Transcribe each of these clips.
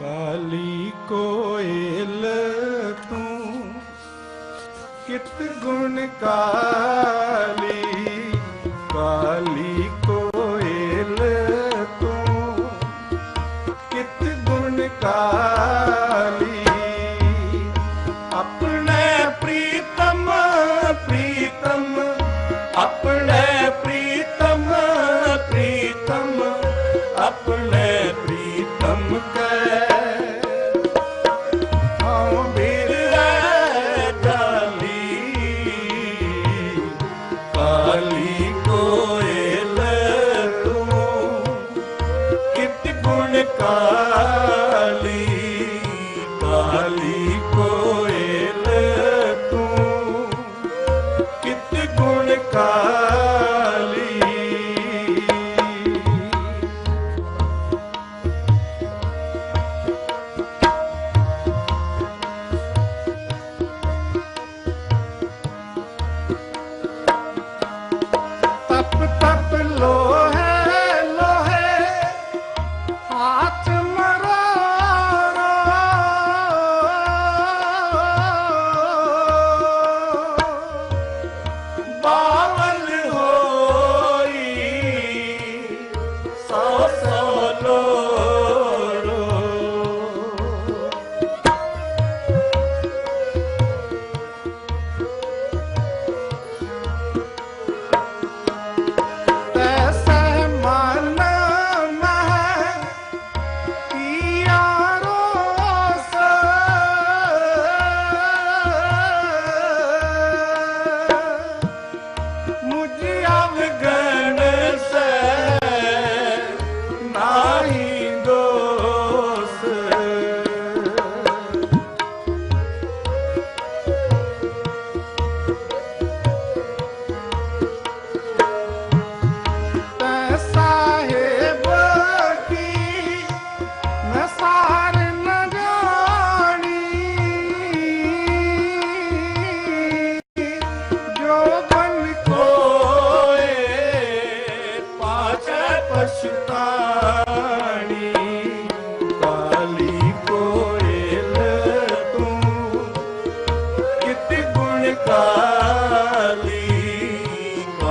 ਕਾਲੀ ਕੋਇਲ ਤੂੰ ਕਿਤ ਗੁਣ ਕਾਲੀ? ਕਾਲੀ ਕੋਇਲ ਤੂੰ ਕਿਤ ਗੁਣ ਕਾਲੀ? ਕਾਲੀ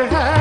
है